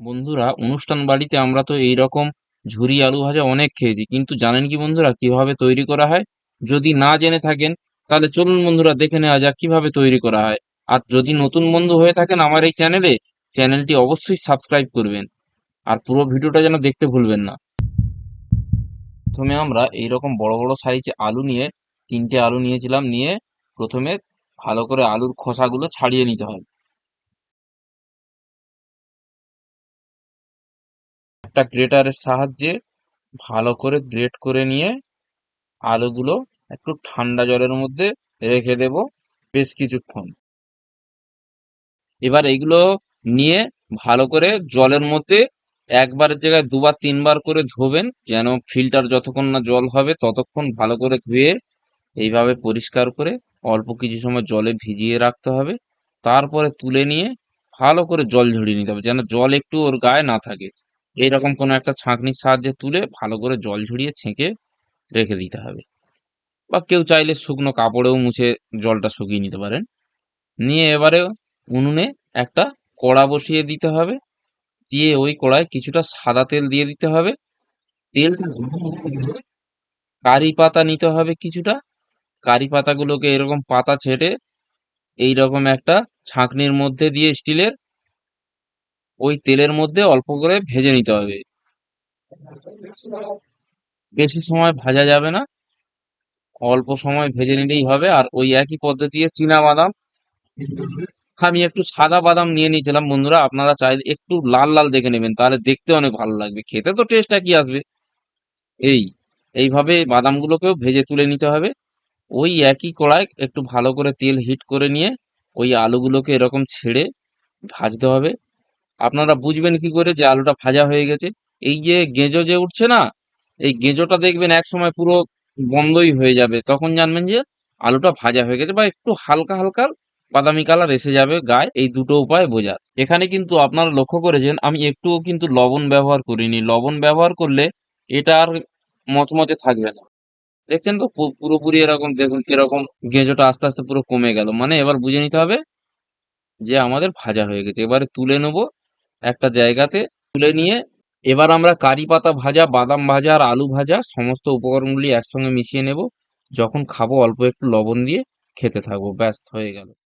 বন্ধুরা, অনুষ্ঠান বাড়িতে আমরা তো এইরকম ঝুরি আলু ভাজা অনেক খেয়েছি। কিন্তু জানেন কি বন্ধুরা, কীভাবে তৈরি করা হয়? যদি না জেনে থাকেন, তাহলে চলুন বন্ধুরা দেখে নেওয়া যাক কীভাবে তৈরি করা হয়। আর যদি নতুন বন্ধু হয়ে থাকেন আমার এই চ্যানেলে, চ্যানেলটি অবশ্যই সাবস্ক্রাইব করবেন। আর পুরো ভিডিওটা যেন দেখতে ভুলবেন না। প্রথমে আমরা এইরকম বড় বড় সাইজে আলু নিয়ে, তিনটে আলু নিয়েছিলাম, নিয়ে প্রথমে ভালো করে আলুর খোসাগুলো ছাড়িয়ে নিতে হবে একটা গ্রেটারের সাহায্যে ভালো করে গ্রেট করে নিয়ে আলুগুলো একটু ঠান্ডা জলের মধ্যে রেখে দেব বেশ কিছুক্ষণ। এবার এগুলো নিয়ে ভালো করে জলের মধ্যে একবারের জায়গায় দুবার তিনবার করে ধোবেন, যেন ফিল্টার যতক্ষণ না জল হবে ততক্ষণ ভালো করে ধুয়ে এইভাবে পরিষ্কার করে অল্প কিছু সময় জলে ভিজিয়ে রাখতে হবে। তারপরে তুলে নিয়ে ভালো করে জল ঝরিয়ে নিতে হবে, যেন জল একটু ওর গায়ে না থাকে। এইরকম কোনো একটা ছাঁকনির সাহায্যে তুলে ভালো করে জল ঝরিয়ে ছেঁকে রেখে দিতে হবে। বা কেউ চাইলে শুকনো কাপড়েও মুছে জলটা শুকিয়ে নিতে পারেন। নিয়ে এবারে উনুনে একটা কড়া বসিয়ে দিতে হবে। দিয়ে ওই কড়ায় কিছুটা সাদা তেল দিয়ে দিতে হবে। তেলটা কারি পাতা নিতে হবে কিছুটা। কারি পাতাগুলোকে এরকম পাতা ছেটে এইরকম একটা ছাঁকনির মধ্যে দিয়ে স্টিলের ওই তেলের মধ্যে অল্প করে ভেজে নিতে হবে। বেশি সময় ভাজা যাবে না। অল্প সময় ভেজে নিলেই হবে। আর ওই একই পদ্ধতিতে চীনা বাদাম। আমি একটু সাদা বাদাম নিয়ে নিয়েছিলাম বন্ধুরা। আপনারা চাইলে একটু লাল লাল দেখে নেবেন। তাহলে দেখতে অনেক ভালো লাগবে। খেতে তো টেস্ট একই আসবে। এই, এইভাবে বাদামগুলোকেও ভেজে তুলে নিতে হবে। ওই একই কড়ায় একটু ভালো করে তেল হিট করে নিয়ে ওই আলুগুলোকে এরকম ছেড়ে ভাজতে হবে। আপনারা বুঝবেন কি করে যে আলুটা ভাজা হয়ে গেছে। এই যে গেঁজো যে উঠছে না, এই গেঁজোটা দেখবেন এক সময় পুরো বন্ধই হয়ে যাবে। তখন জানবেন যে আলুটা ভাজা হয়ে গেছে বা একটু হালকা হালকা বাদামি কালার এসে যাবে গায়ে। এই দুটো উপায় বোঝার। এখানে কিন্তু আপনারা লক্ষ্য করেছেন, আমি একটুও কিন্তু লবণ ব্যবহার করিনি। লবণ ব্যবহার করলে এটা আর মচমচে থাকবে না। দেখছেন তো? পুরোপুরি এরকম, দেখুন কীরকম গেঁজোটা আস্তে আস্তে পুরো কমে গেল। মানে এবার বুঝে নিতে হবে যে আমাদের ভাজা হয়ে গেছে। এবারে তুলে নেব। একটা জায়গাতে তুলে নিয়ে এবার আমরা কারি পাতা ভাজা, বাদাম ভাজা আর আলু ভাজা সমস্ত উপকরণগুলি একসঙ্গে মিশিয়ে নেব। যখন খাব অল্প একটু লবণ দিয়ে খেতে থাকব। ব্যাস, হয়ে গেল।